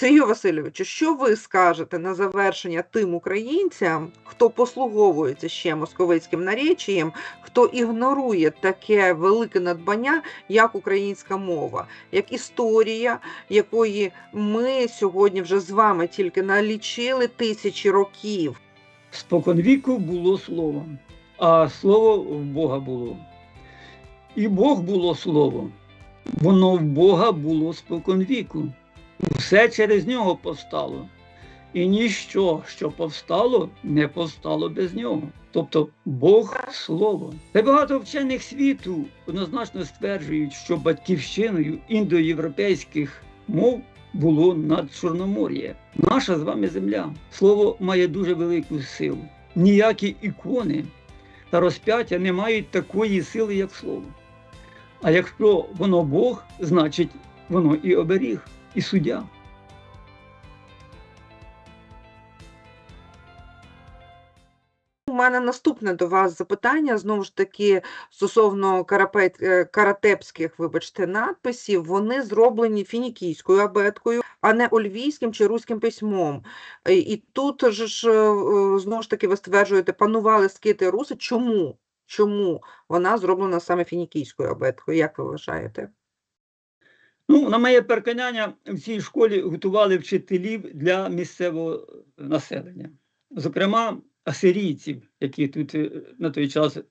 Сергію Васильовичу, що ви скажете на завершення тим українцям, хто послуговується ще московицьким наречієм, хто ігнорує таке велике надбання, як українська мова, як історія, якої ми сьогодні вже з вами тільки налічили тисячі років? Споконвіку було слово, а слово в Бога було. І Бог було слово. Воно в Бога було споконвіку. Все через нього повстало. І ніщо, що повстало, не повстало без нього. Тобто Бог слово. Та багато вчених світу однозначно стверджують, що батьківщиною індоєвропейських мов було над Чорномор'я. Наша з вами земля. Слово має дуже велику силу. Ніякі ікони та розп'яття не мають такої сили, як слово. А якщо воно Бог, значить воно і оберіг, і суддя. У мене наступне до вас запитання знову ж таки стосовно карапет, е, каратепських, вибачте, надписів. Вони зроблені фінікійською абеткою, а не ольвійським чи руським письмом. Е, І тут ж е, знову ж таки ви стверджуєте, панували скити руси. Чому? Чому вона зроблена саме фінікійською абеткою? Як ви вважаєте? Ну, на моє переконання, в цій школі готували вчителів для місцевого населення, зокрема, асирійців, які тут е, на той час е,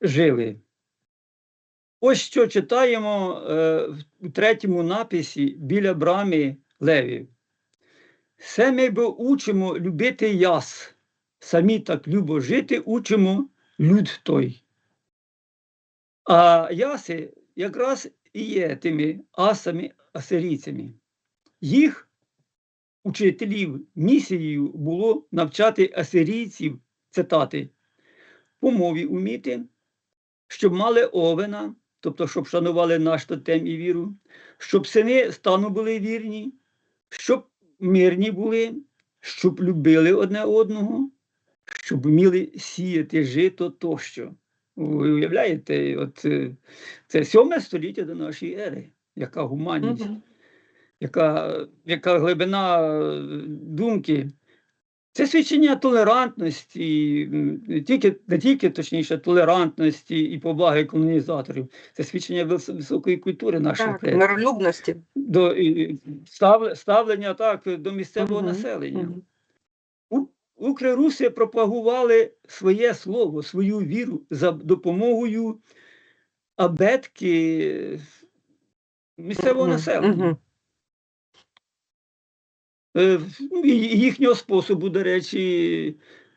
жили. Ось що читаємо е, в третьому написі біля брами Левів. Все ми бо учимо любити яс, самі так любо жити, учимо люд той. А яси якраз і є тими асами, асирійцями. Їх учителів місією було навчати асирійців цитати по мові уміти, щоб мали овена, тобто щоб шанували наш тотем і віру, щоб сини стану були вірні, щоб мирні були, щоб любили одне одного, щоб вміли сіяти жито тощо. Ви уявляєте, от е, це сьоме століття до нашої ери, яка гуманність, Мгм. яка, яка глибина е, думки. Це свідчення толерантності, не тільки, не тільки точніше, толерантності і поваги колонізаторів, це свідчення високої культури наших Так, миролюбності. до став- ставлення так, до місцевого Мгм, населення. мгм. У- Укрируси пропагували своє слово, свою віру за допомогою абетки місцевого населення. Е, ну, їхнього способу, до речі,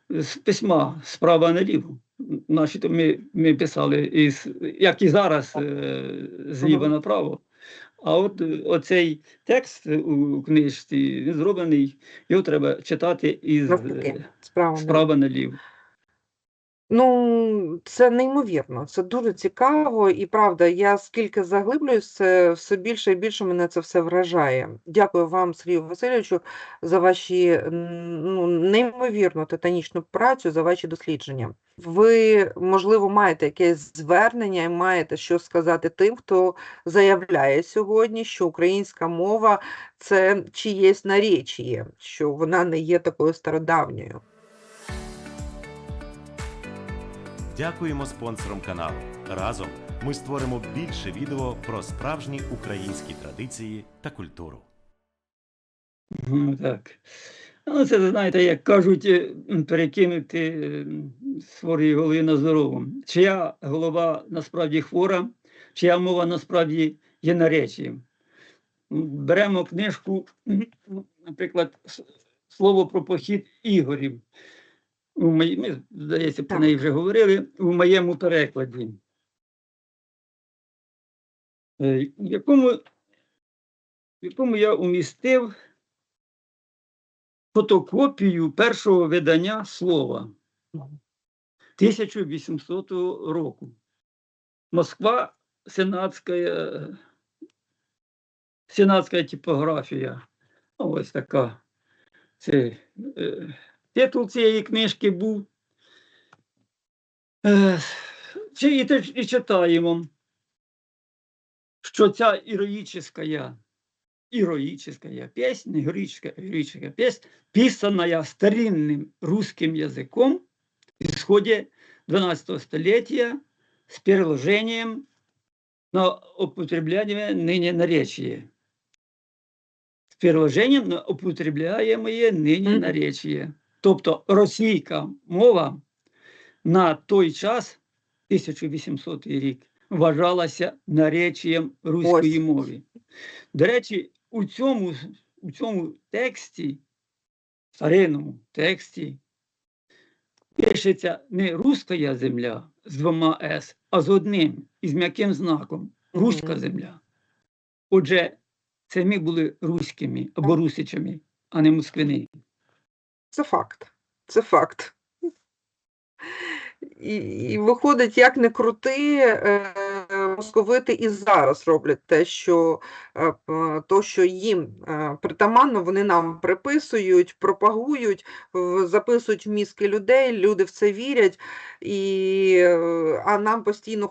з письма справа наліво. Наші то ми, ми писали, із, як і зараз, е, зліва направо. А от е, оцей текст у книжці він зроблений, його треба читати із е, справа. справа наліво. Ну, це неймовірно, це дуже цікаво, і правда, я скільки заглиблююсь, все більше і більше мене це все вражає. Дякую вам, Сергію Васильовичу, за ваші ну, неймовірну титанічну працю, за ваші дослідження. Ви, можливо, маєте якесь звернення і маєте що сказати тим, хто заявляє сьогодні, що українська мова це чиєсь наречіє, що вона не є такою стародавньою. Дякуємо спонсорам каналу. Разом ми створимо більше відео про справжні українські традиції та культуру. Ну, так. Ну, це, знаєте, як кажуть, е, перекинути е, хворої голови на здорову. Чия голова насправді хвора, чия мова насправді є наречієм. М, Беремо книжку, наприклад, слово про похід Ігорів. У мої- ми, здається, про неї вже говорили у моєму перекладі. Е, В якому, в якому я умістив фотокопію першого видання слова 1800 року. Москва, сенатська, сенатська типографія. Ось така. Це, е, титул цієї книжки був. Е, чи- і, те- і читаємо, що ця іроїчна героическая песня, не героическая, а героическая песня, писанная старинным русским языком в исходе 12 столетия с переложением на употребление ныне наречие. З переложенням на употребляємоє нині Мгм. Тобто російська мова на той час, 1800 рік, вважалася наречієм руської мови. До речі, у цьому, у цьому тексті, старинному тексті, пишеться не руська земля з двома С, а з одним із м'яким знаком руська земля. Отже, це ми були руськими або русичами, а не москвини. Це факт. Це факт. І, і виходить, як не крути, е, московити і зараз роблять те, що, е, то, що їм е, притаманно, вони нам приписують, пропагують, записують в мізки людей, люди в це вірять, і, е, а нам постійно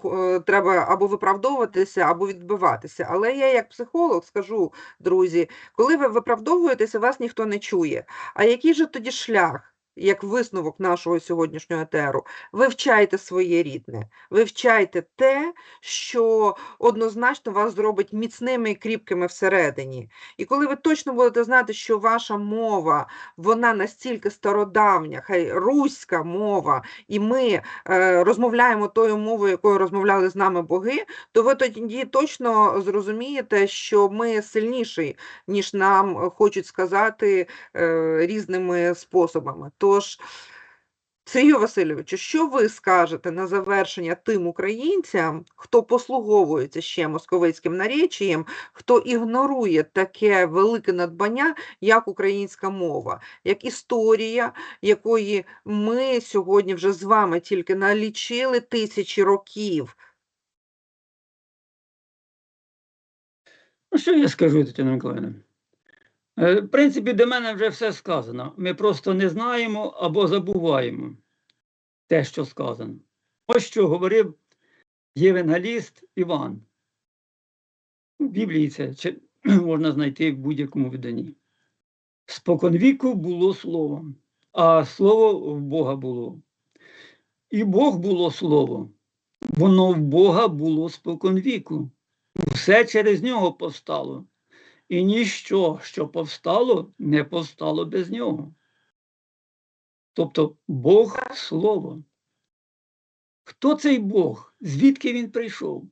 треба або виправдовуватися, або відбиватися. Але я, як психолог, скажу, друзі, коли ви виправдовуєтеся, вас ніхто не чує. А який же тоді шлях? Як висновок нашого сьогоднішнього етеру, вивчайте своє рідне, вивчайте те, що однозначно вас зробить міцними і кріпкими всередині. І коли ви точно будете знати, що ваша мова, вона настільки стародавня, хай руська мова, і ми е, розмовляємо тою мовою, якою розмовляли з нами боги, то ви тоді точно зрозумієте, що ми сильніші, ніж нам хочуть сказати е, різними способами. Тож, Сергію Васильовичу, що ви скажете на завершення тим українцям, хто послуговується ще московицьким наречієм, хто ігнорує таке велике надбання, як українська мова, як історія, якої ми сьогодні вже з вами тільки налічили тисячі років? Ну, що я скажу, Тетяна Миколаївна? Е, В принципі, до мене вже все сказано. Ми просто не знаємо або забуваємо те, що сказано. Ось що говорив євангеліст Іван. У Біблії це чи- можна знайти в будь-якому виданні. Споконвіку було слово, а слово в Бога було. І Бог було слово, воно в Бога було споконвіку. Все через нього повстало. І ніщо, що повстало, не повстало без нього. Тобто Бог Слово. Хто цей Бог? Звідки він прийшов?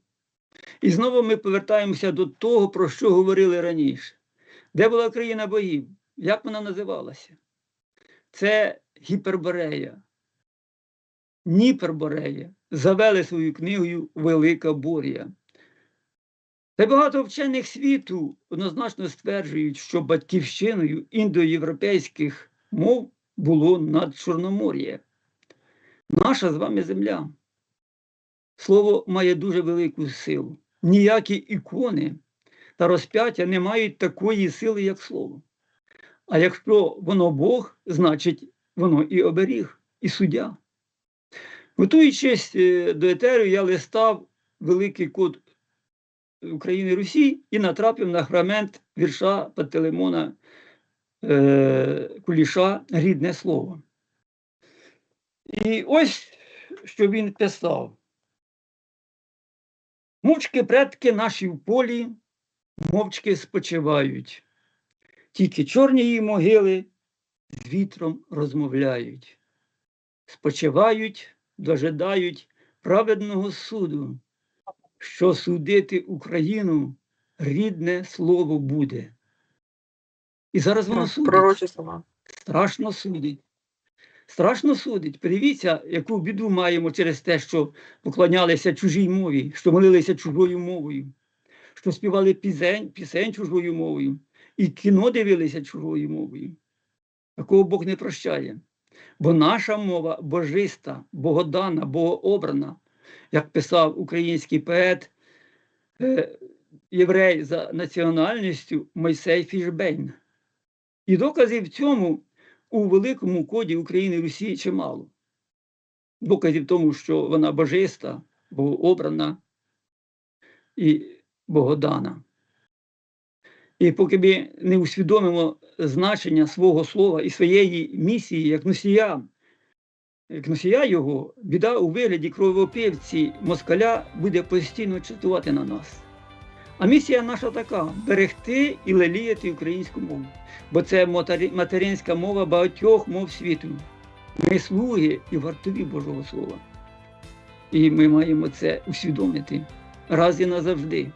І знову ми повертаємося до того, про що говорили раніше. Де була країна богів? Як вона називалася? Це Гіперборея. Ніперборея завели свою книгою Велика Борія. Та багато вчених світу однозначно стверджують, що батьківщиною індоєвропейських мов було над Чорномор'я. Наша з вами земля. Слово має дуже велику силу. Ніякі ікони та розп'яття не мають такої сили, як слово. А якщо воно Бог, значить воно і оберіг, і суддя. Готуючись е, до етеру, я листав великий код України і Русі і натрапив на фрагмент вірша Пантелеймона е, Куліша Рідне слово. І ось що він писав. Мовчки предки наші в полі, мовчки спочивають, тільки чорні її могили з вітром розмовляють, спочивають, дожидають праведного суду, що судити Україну рідне слово буде. І зараз воно судить. Слова. Страшно судить. Страшно судить. Подивіться, яку біду маємо через те, що поклонялися чужій мові, що молилися чужою мовою, що співали пісень, пісень чужою мовою, і кіно дивилися чужою мовою. Такого Бог не прощає. Бо наша мова божиста, богодана, богообрана, як писав український поет, е, єврей за національністю Мойсей Фішбейн. І доказів цьому у великому коді України Русі чимало. Доказів тому, що вона божиста, богообрана і богодана. І поки ми не усвідомимо значення свого слова і своєї місії як носія, як носія його, біда у вигляді кровопивці москаля буде постійно чатувати на нас. А місія наша така берегти і леліяти українську мову, бо це материнська мова багатьох мов світу. Ми слуги і вартові Божого Слова. І ми маємо це усвідомити раз і назавжди.